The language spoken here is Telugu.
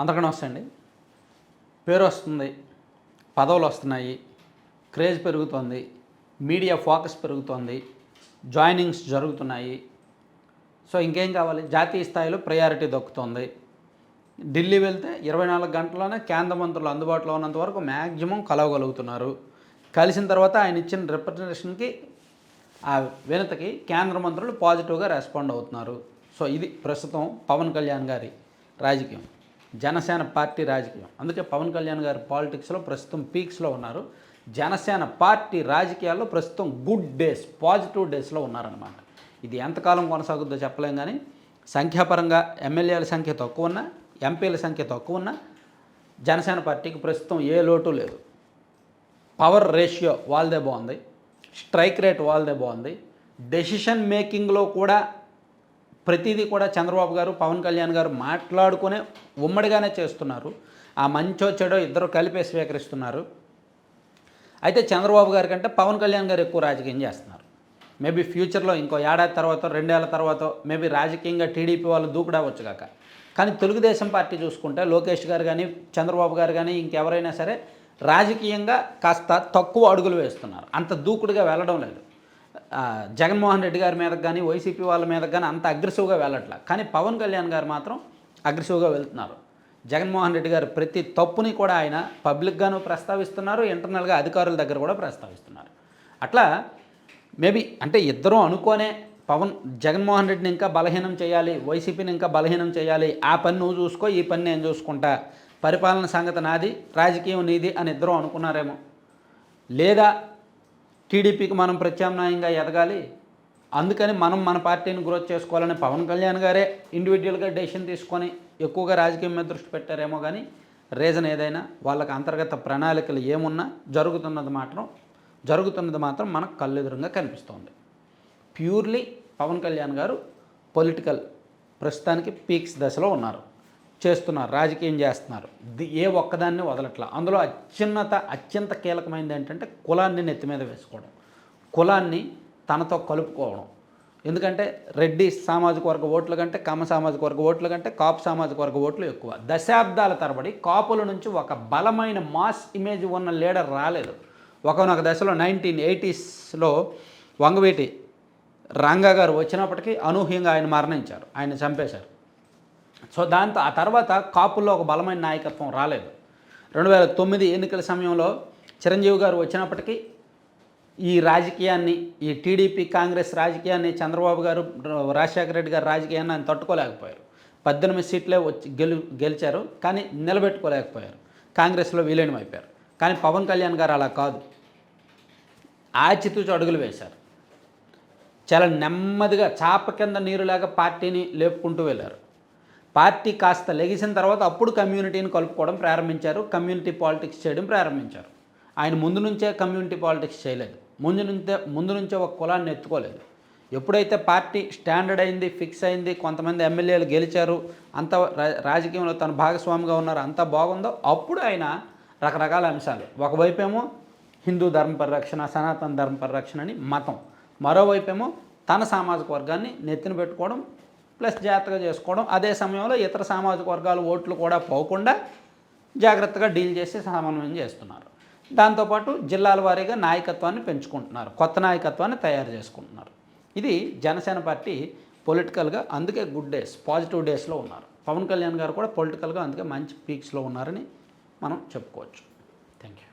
అందరికీ నమస్తే పేరు వస్తుంది పదవులు వస్తున్నాయి క్రేజ్ పెరుగుతోంది మీడియా ఫోకస్ పెరుగుతోంది జాయినింగ్స్ జరుగుతున్నాయి. సో ఇంకేం కావాలి? జాతీయ స్థాయిలో ప్రయారిటీ దక్కుతుంది. ఢిల్లీ వెళ్తే ఇరవై నాలుగు గంటల్లోనే కేంద్ర మంత్రులు అందుబాటులో ఉన్నంత వరకు మ్యాక్సిమం కలవగలుగుతున్నారు. కలిసిన తర్వాత ఆయన ఇచ్చిన రిప్రజెంటేషన్కి ఆ వినతకి కేంద్ర మంత్రులు పాజిటివ్గా రెస్పాండ్ అవుతున్నారు. సో ఇది ప్రస్తుతం పవన్ కళ్యాణ్ గారి రాజకీయం. జనసేన పార్టీ రాజకీయం. అందుకే పవన్ కళ్యాణ్ గారి పాలిటిక్స్లో ప్రస్తుతం పీక్స్లో ఉన్నారు. జనసేన పార్టీ రాజకీయాల్లో ప్రస్తుతం గుడ్ డేస్ పాజిటివ్ డేస్లో ఉన్నారనమాట ఇది ఎంతకాలం కొనసాగుద్దో చెప్పలేం కానీ సంఖ్యాపరంగా ఎమ్మెల్యేల సంఖ్య తక్కువ ఉన్నా ఎంపీల సంఖ్య తక్కువ ఉన్నా జనసేన పార్టీకి ప్రస్తుతం ఏ లోటు లేదు. పవర్ రేషియో వాళ్ళదే బాగుంది. స్ట్రైక్ రేట్ వాళ్ళదే బాగుంది. డెసిషన్ మేకింగ్లో కూడా ప్రతిదీ కూడా చంద్రబాబు గారు పవన్ కళ్యాణ్ గారు మాట్లాడుకునే ఉమ్మడిగానే చేస్తున్నారు. ఆ మంచో చెడో ఇద్దరు కలిపే స్వీకరిస్తున్నారు. అయితే చంద్రబాబు గారి కంటే పవన్ కళ్యాణ్ గారు ఎక్కువ రాజకీయం చేస్తున్నారు. మేబీ ఫ్యూచర్లో ఇంకో ఏడాది తర్వాత రెండేళ్ళ తర్వాత మేబీ రాజకీయంగా టీడీపీ వాళ్ళు దూకుడవచ్చు కాక. కానీ తెలుగుదేశం పార్టీ చూసుకుంటే లోకేష్ గారు కానీ చంద్రబాబు గారు కానీ ఇంకెవరైనా సరే రాజకీయంగా కాస్త తక్కువ అడుగులు వేస్తున్నారు. అంత దూకుడుగా వెళ్ళడం లేదు. జగన్మోహన్ రెడ్డి గారి మీద కానీ వైసీపీ వాళ్ళ మీద కానీ అంత అగ్రెసివ్గా వెళ్ళట్లా. కానీ పవన్ కళ్యాణ్ గారు మాత్రం అగ్రెసివ్గా వెళ్తున్నారు. జగన్మోహన్ రెడ్డి గారు ప్రతి తప్పుని కూడా ఆయన పబ్లిక్గాను ప్రస్తావిస్తున్నారు ఇంటర్నల్గా అధికారుల దగ్గర కూడా ప్రస్తావిస్తున్నారు. అట్లా మేబీ అంటే ఇద్దరూ అనుకోనే పవన్ జగన్మోహన్ రెడ్డిని ఇంకా బలహీనం చేయాలి వైసీపీని ఇంకా బలహీనం చేయాలి ఆ పని నువ్వు చూసుకో ఈ పని నేను చూసుకుంటా పరిపాలన సంగతి నాది రాజకీయం నీది అని ఇద్దరూ అనుకున్నారేమో. లేదా టీడీపీకి మనం ప్రత్యామ్నాయంగా ఎదగాలి. అందుకని మనం మన పార్టీని గ్రోత్ చేసుకోవాలని పవన్ కళ్యాణ్ గారే ఇండివిజువల్గా డెసిషన్ తీసుకొని ఎక్కువగా రాజకీయం మీద దృష్టి పెట్టారేమో కానీ రీజన్ ఏదైనా వాళ్ళకి అంతర్గత ప్రణాళికలు ఏమున్నా జరుగుతున్నది మాత్రం జరుగుతున్నది మాత్రం మనకు కళ్ళెదురుగా కనిపిస్తోంది. ప్యూర్లీ పవన్ కళ్యాణ్ గారు పొలిటికల్ ప్రస్తుతానికి పీక్స్ దశలో ఉన్నారు. చేస్తున్నారు రాజకీయం చేస్తున్నారు. ఏ ఒక్కదాన్ని వదలట్లా. అందులో అత్యున్నత అత్యంత కీలకమైనది ఏంటంటే కులాన్ని నెత్తి మీద వేసుకోవడం. కులాన్ని తనతో కలుపుకోవడం. ఎందుకంటే రెడ్డి సామాజిక వర్గ ఓట్ల కంటే కమ్మ సామాజిక వర్గ ఓట్ల కంటే కాపు సామాజిక వర్గ ఓట్లు ఎక్కువ. దశాబ్దాల తరబడి కాపుల నుంచి ఒక బలమైన మాస్ ఇమేజ్ ఉన్న లీడర్ రాలేదు. ఒకనొక దశలో నైన్టీన్ ఎయిటీస్లో వంగవీటి రంగా గారు వచ్చినప్పటికీ అనూహ్యంగా ఆయన మరణించారు. ఆయన చంపేశారు. సో దాంతో ఆ తర్వాత కాపుల్లో ఒక బలమైన నాయకత్వం రాలేదు. రెండు వేల తొమ్మిది ఎన్నికల సమయంలో చిరంజీవి గారు వచ్చినప్పటికీ ఈ రాజకీయాన్ని ఈ టీడీపీ కాంగ్రెస్ రాజకీయాన్ని చంద్రబాబు గారు రాజశేఖర రెడ్డి గారు రాజకీయాన్ని ఆయన తట్టుకోలేకపోయారు. పద్దెనిమిది సీట్లే వచ్చి గెలు గెలిచారు కానీ నిలబెట్టుకోలేకపోయారు. కాంగ్రెస్లో విలీనం అయిపోయారు కానీ పవన్ కళ్యాణ్ గారు అలా కాదు. ఆచితూచి అడుగులు వేశారు. చాలా నెమ్మదిగా చాప కింద నీరులాగా పార్టీని లేపుకుంటూ వెళ్ళారు. పార్టీ కాస్త లెగిసిన తర్వాత అప్పుడు కమ్యూనిటీని కలుపుకోవడం ప్రారంభించారు. కమ్యూనిటీ పాలిటిక్స్ చేయడం ప్రారంభించారు. ఆయన ముందు నుంచే కమ్యూనిటీ పాలిటిక్స్ చేయలేదు. ముందు నుంచే ముందు నుంచే ఒక కులాన్ని ఎత్తుకోలేదు. ఎప్పుడైతే పార్టీ స్టాండర్డ్ అయింది ఫిక్స్ అయింది కొంతమంది ఎమ్మెల్యేలు గెలిచారు అంత రా- రాజకీయంలో తన భాగస్వామిగా ఉన్నారు అంత బాగుందో అప్పుడు ఆయన రకరకాల అంశాలు. ఒకవైపేమో హిందూ ధర్మ పరిరక్షణ సనాతన ధర్మ పరిరక్షణ అని మతం. మరోవైపేమో తన సామాజిక వర్గాన్ని నెత్తిన పెట్టుకోవడం ప్లస్ జాగ్రత్తగా చేసుకోవడం. అదే సమయంలో ఇతర సామాజిక వర్గాల ఓట్లు కూడా పోకుండా జాగ్రత్తగా డీల్ చేసి సమన్వయం చేస్తున్నారు. దాంతోపాటు జిల్లాల వారీగా నాయకత్వాన్ని పెంచుకుంటున్నారు. కొత్త నాయకత్వాన్ని తయారు చేసుకుంటున్నారు. ఇది జనసేన పార్టీ పొలిటికల్గా అందుకే గుడ్ డేస్ పాజిటివ్ డేస్లో ఉన్నారు. పవన్ కళ్యాణ్ గారు కూడా పొలిటికల్గా అందుకే మంచి పీక్స్లో ఉన్నారని మనం చెప్పుకోవచ్చు. Thank you